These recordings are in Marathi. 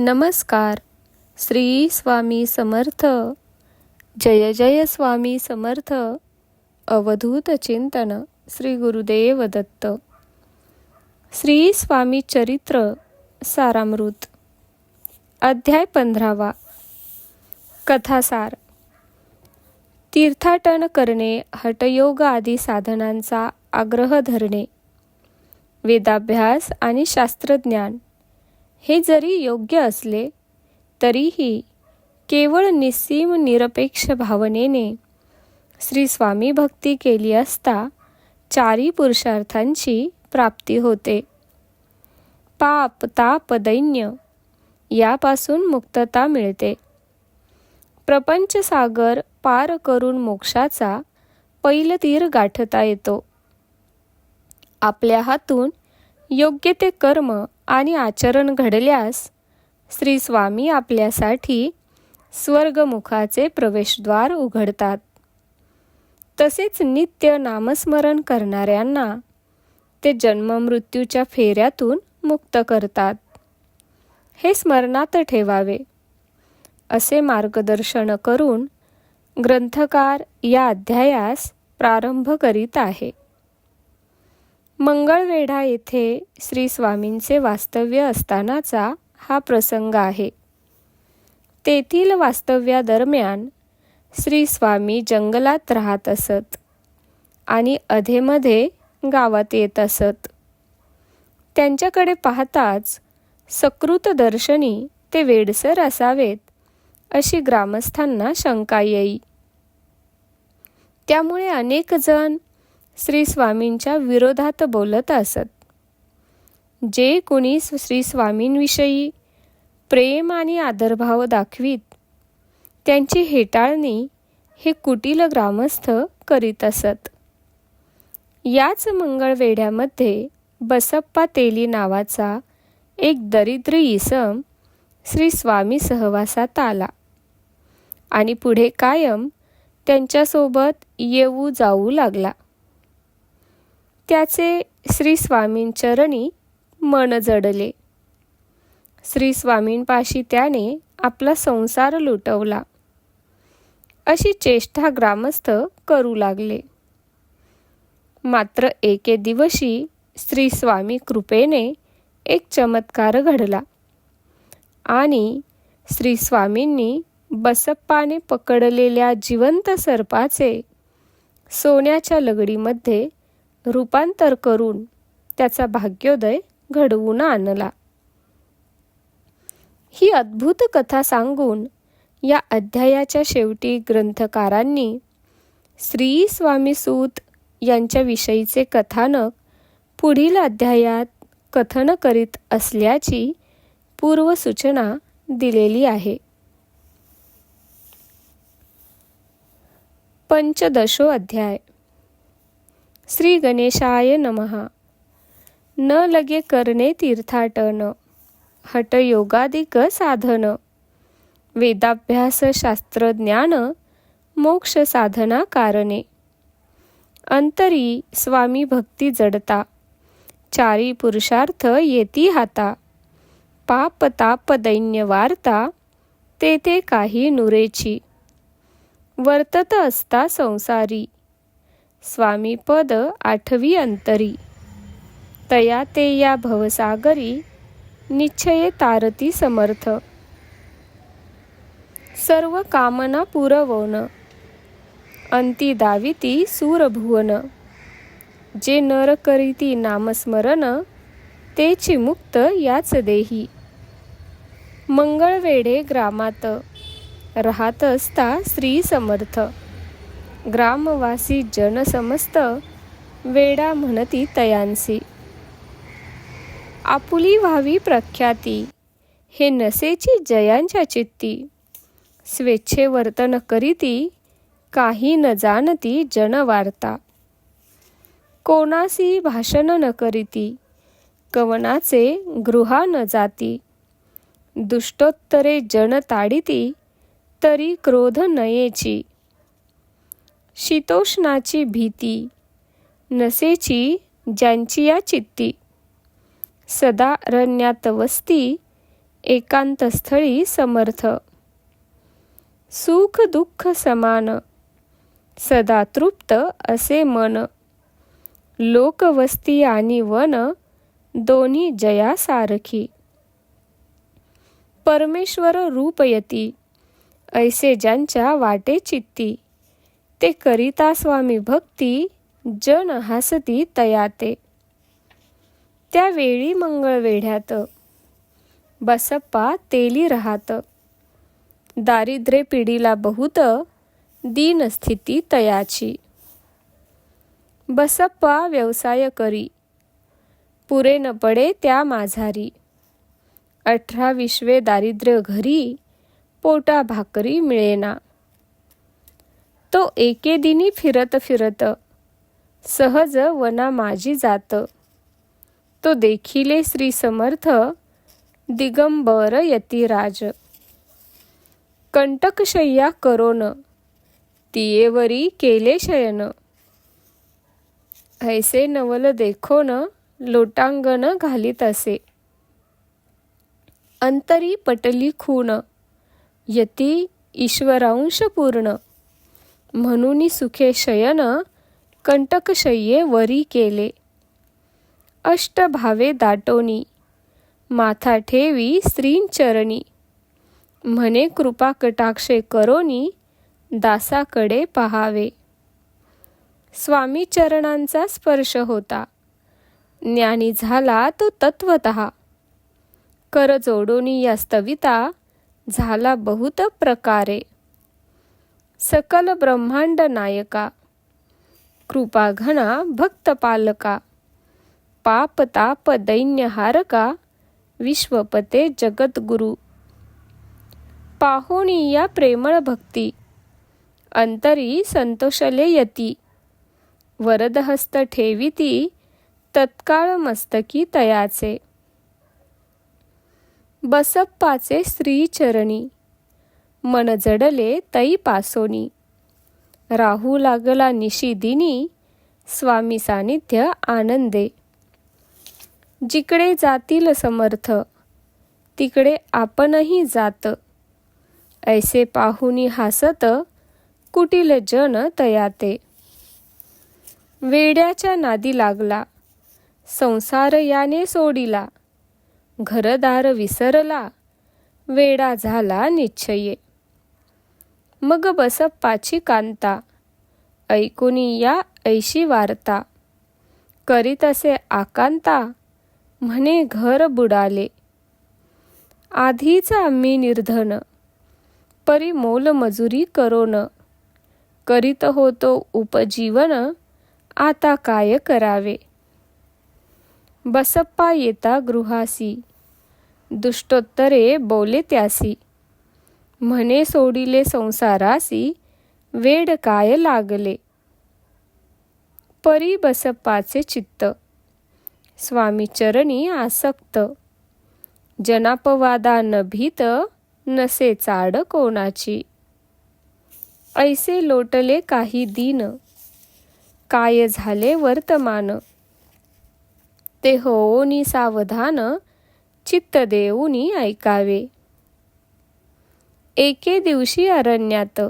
नमस्कार. श्री स्वामी समर्थ. जय जय स्वामी समर्थ. अवधूत चिंतन श्री गुरुदेव दत्त. श्री स्वामी चरित्र सारामृत. अध्याय पंधरावा. कथासार. तीर्थाटन करणे हटयोग आदी साधनांचा आग्रह धरणे. वेदाभ्यास आणि शास्त्रज्ञान. हे जरी योग्य असले तरीही केवळ निस्सीम निरपेक्ष भावनेने श्री स्वामी भक्ती केली असता चारी पुरुषार्थांची प्राप्ती होते. पाप ताप दैन्य यापासून मुक्तता मिळते. प्रपंच सागर पार करून मोक्षाचा पैलतीर गाठता येतो. आपल्या हातून योग्य ते कर्म आणि आचरण घडल्यास श्री स्वामी आपल्यासाठी स्वर्गमुखाचे प्रवेशद्वार उघडतात. तसेच नित्य नामस्मरण करणाऱ्यांना ते जन्ममृत्यूच्या फेऱ्यातून मुक्त करतात. हे स्मरणात ठेवावे. असे मार्गदर्शन करून ग्रंथकार या अध्यायास प्रारंभ करीत आहे. मंगळवेढा येथे श्री स्वामींचे वास्तव्य असतानाचा हा प्रसंग आहे. तेथील वास्तव्यादरम्यान श्री स्वामी जंगलात राहत असत आणि अधेमध्ये गावात येत असत. त्यांच्याकडे पाहताच सकृत दर्शनी ते वेडसर असावेत अशी ग्रामस्थांना शंका येई. त्यामुळे अनेक जण श्री स्वामींच्या विरोधात बोलत असत. जे कोणी श्री स्वामींविषयी प्रेम आणि आदरभाव दाखवीत त्यांची हेटाळणी हे कुटील ग्रामस्थ करीत असत. याच मंगळवेढ्यामध्ये बसप्पा तेली नावाचा एक दरिद्र इसम श्री स्वामी सहवासात आला आणि पुढे कायम त्यांच्यासोबत येऊ जाऊ लागला. त्याचे श्री स्वामींचरणी मन जडले. श्री स्वामींपाशी त्याने आपला संसार लुटवला. अशी चेष्टा ग्रामस्थ करू लागले. मात्र एके दिवशी श्री स्वामी कृपेने एक चमत्कार घडला. आणि श्री स्वामींनी बसप्पाने पकडलेल्या जिवंत सर्पाचे सोन्याच्या लगडीमध्ये रूपांतर करून त्याचा भाग्योदय घडवून आणला. ही अद्भुत कथा सांगून या अध्यायाच्या शेवटी ग्रंथकारांनी श्री स्वामी सूत यांच्याविषयीचे कथानक पुढील अध्यायात कथन करीत असल्याची पूर्वसूचना दिलेली आहे. पंचदशो अध्याय. श्री गणेशाय नमहा न लगे करणे तीर्थाटन हटयोगादिक साधन. वेदाभ्यास शास्त्रज्ञान मोक्ष साधना कारणे. अंतरी स्वामी भक्ती जडता चारी पुरुषार्थ येती हाता. पाप ताप दैन्य वार्ता तेथे काही नुरेची. वर्तत असता संसारी स्वामीपद आठवी अंतरी. तया ते या भवसागरी निश्चये तारती समर्थ. सर्व कामना पुरवण अंती दाविती सूरभुवन. जे नर करीती नामस्मरण तेची मुक्त याच देही. मंगळवेढे ग्रामात. राहत असता श्री समर्थ. ग्रामवासी जन समस्त वेडा म्हणती तयांसी. आपुली व्हावी प्रख्याती हे नसेची जयांच्या चित्ती. स्वेच्छे वर्तन करीती काही न जाणती जनवार्ता. कोणासी भाषण न करीती कवनाचे गृहा न जाती. दुष्टोत्तरे जनताडिती तरी क्रोध नयेची. शीतोष्णाची भीती नसेची ज्यांची या चित्ती. सदा अरण्यात वस्ती एकांतस्थळी समर्थ. सुख दुःख समान सदा तृप्त असे मन. लोकवस्ती आणि वन दोन्ही जया सारखी परमेश्वर रूपयती ऐसे ज्यांच्या वाटे चित्ती ते करिता स्वामी भक्ती जन हासती तयाते. त्यावेळी मंगळवेढ्यात बसप्पा तेली राहत. दारिद्र्य पिढीला बहुत दीनस्थिती तयाची. बसप्पा व्यवसाय करी. पुरे न पडे त्या माझारी अठरा विश्वे दारिद्र्य घरी पोटा भाकरी मिळेना. तो एके दिनी फिरत फिरत सहज वना माझी जात. तो देखिले श्री समर्थ दिगंबर यतिराज कंटकशय्या करोन तियेवरी केले शयन. ऐसे नवल देखोन लोटांगण घालीत असे. अंतरी पटली खून यती ईश्वरांश पूर्ण. म्हणून सुखे शयन कंटकशय्ये वरी केले. अष्टभावे दाटोनी माथा ठेवी स्त्रींचरणी. म्हणे कृपा कटाक्षे करोनी दासाकडे पहावे. स्वामी चरणांचा स्पर्श होता. ज्ञानी झाला तो तत्वत. कर जोडोनी या स्तविता झाला बहुत प्रकारे. सकल ब्रह्मांड नायका. कृपा भक्तपालका. भक्त पालका पाप ताप दैन्यहारका विश्वपते जगद्गुरु. पाहुणी या प्रेमळ भक्ती. अंतरी संतोषले यती. वरदहस्त ठेविती तत्काळ मस्तकी तयाचे. बसप्पाचे श्रीचरणी मन जडले तई पासोनी. राहू लागला निशिदिनी स्वामी सानिध्य आनंदे. जिकडे जातील समर्थ तिकडे आपणही जात. ऐसे पाहुनी हासत कुटील जन तयाते. वेड्याच्या नादी लागला संसार याने सोडिला. घरदार विसरला वेडा झाला निश्चये. मग बसप्पाची कांता. ऐकुनी या ऐशी वार्ता. करीत असे आकांता म्हणे घर बुडाले. आधीच आम्ही निर्धन परी मोल मजुरी करोन. करीत होतो उपजीवन आता काय करावे? बसप्पा येता गृहासी. दुष्टोत्तरे बोले त्यासी. म्हणे सोडिले संसारासी वेड काय लागले? परी बसप्पाचे चित्त. स्वामी चरणी आसक्त. जनापवादा न भीत नसे चाड कोणाची? ऐसे लोटले काही दिन. काय झाले वर्तमान? ते होनी सावधान चित्त देऊनी ऐकावे. एके दिवशी अरण्यात.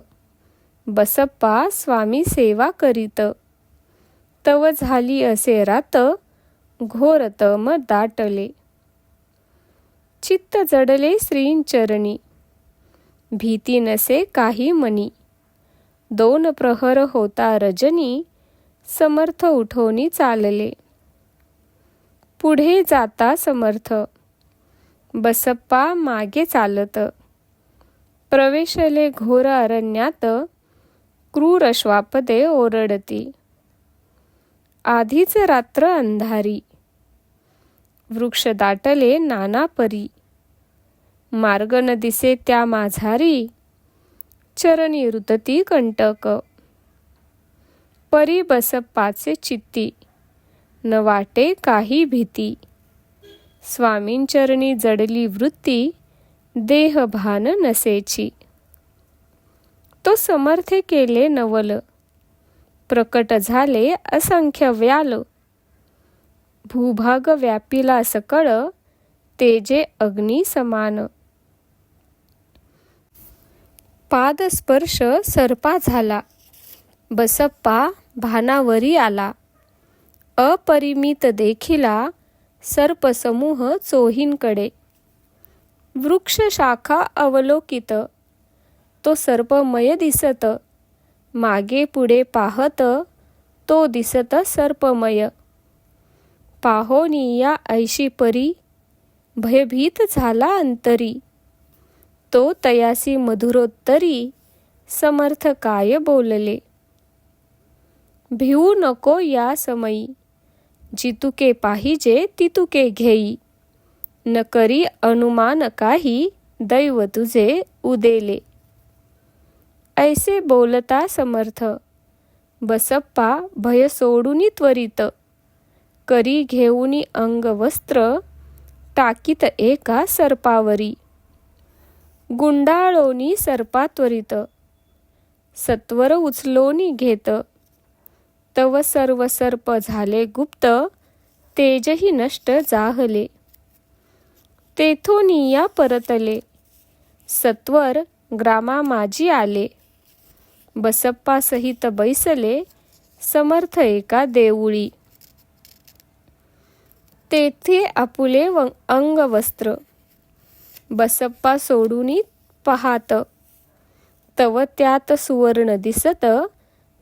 बसप्पा स्वामी सेवा करीत. तव झाली असे रात घोरतम दाटले. चित्त जडले श्रींचरणी. भीती नसे काही मनी. दोन प्रहर होता रजनी समर्थ उठवणी चालले. पुढे जाता समर्थ. बसप्पा मागे चालत. प्रवेशले घोर अरण्यात क्रूरश्वापदे ओरडती आधीच रात्र अंधारी वृक्ष दाटले नाना परी मार्ग न दिसे त्या माझारी चरणी रुतती कंटक परी बसप्पाचे चित्ती न वाटे काही भीती स्वामींचरणी जडली वृत्ती देहभान नसेची. तो समर्थे केले नवल. प्रकट झाले असंख्य व्याल. भूभाग व्यापिला सकळ तेजे अग्नी समान. पादस्पर्श सर्पा झाला. बसप्पा भानावरी आला. अपरिमित देखिला सर्पसमूह चोहींकडे. वृक्ष शाखा अवलोकित. तो सर्पमय दिसत. मागे पुढे पाहत. तो दिसत सर्पमय. पाहोनी या ऐशी परी. भयभीत झाला अंतरी. तो तयासी मधुरोत्तरी. समर्थ काय बोलले? भिवू नको या समयी. जितुके पाहिजे तितुके घेई. न करी अनुमान काही दैव तुझे उदेले. ऐसे बोलता समर्थ बसप्पा भय सोडूनी त्वरित करी घेऊनी अंगवस्त्र टाकीत एका सर्पावरी. गुंडाळोनी सर्पा त्वरित सत्वर उचलोनी घेत तव सर्व सर्प झाले गुप्त तेजही नष्ट जाहले. तेथून या परतले. सत्वर ग्रामा माझी आले. बसप्पा सहित बैसले समर्थ एका देऊळी. तेथे आपुले अंगवस्त्र. बसप्पा सोडूनी पाहात तव त्यात सुवर्ण दिसत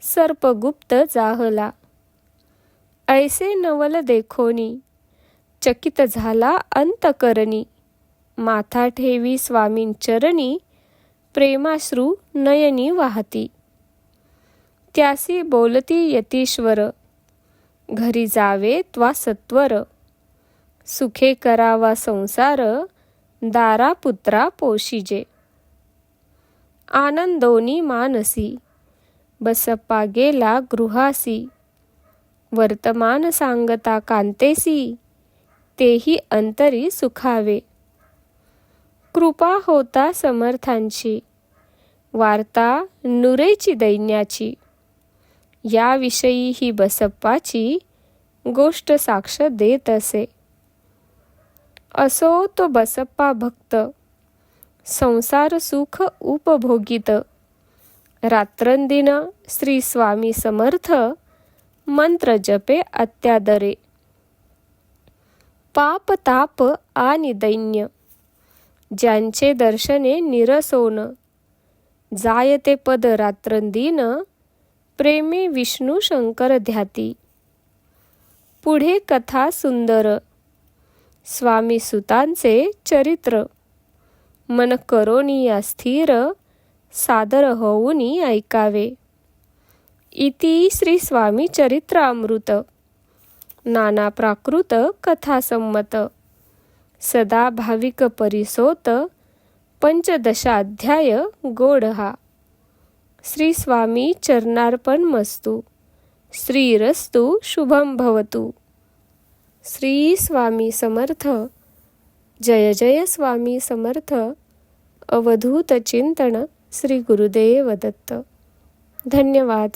सर्पगुप्त जाहला. ऐसे नवल देखोनी चकित झाला अंतकरणी. माथा ठेवी स्वामींचरणी प्रेमाश्रू नयनी वाहती. त्यासी बोलती यतीश्वर घरी जावे त्वा सत्वर. सुखे करावा संसार दारा पुत्रा पोशिजे. आनंदोनी मानसी बसप्पा गेला गृहासी. वर्तमान सांगता कांतेसी तेही अंतरी सुखावे. कृपा होता समर्थांची. वार्ता नुरेची दैन्याची. याविषयी ही बसप्पाची गोष्ट साक्ष देत असे. असो तो बसप्पा भक्त. संसार सुख उपभोगित. रात्रंदिन श्री स्वामी समर्थ मंत्र जपे अत्यादरे. पाप ताप आणि दैन्य. ज्यांचे दर्शने निरसोन. जायते पद रात्रंदीन प्रेमे विष्णू शंकर ध्याती. पुढे कथा सुंदर. स्वामी सुतांचे चरित्र. मन करोनिया स्थिर सादर होऊनी ऐकावे. इति श्री स्वामी चरित्रामृत. नाना प्राकृत कथासंमत. सदा भाविक परिसोत पंचदशाध्याय गोडहा श्री स्वामी चरणार्पण मस्तू. श्रीरस्तु शुभम भवतु. श्री स्वामी समर्थ. जय जय स्वामी समर्थ. अवधूत चिंतन श्री गुरुदेव दत्त. धन्यवाद.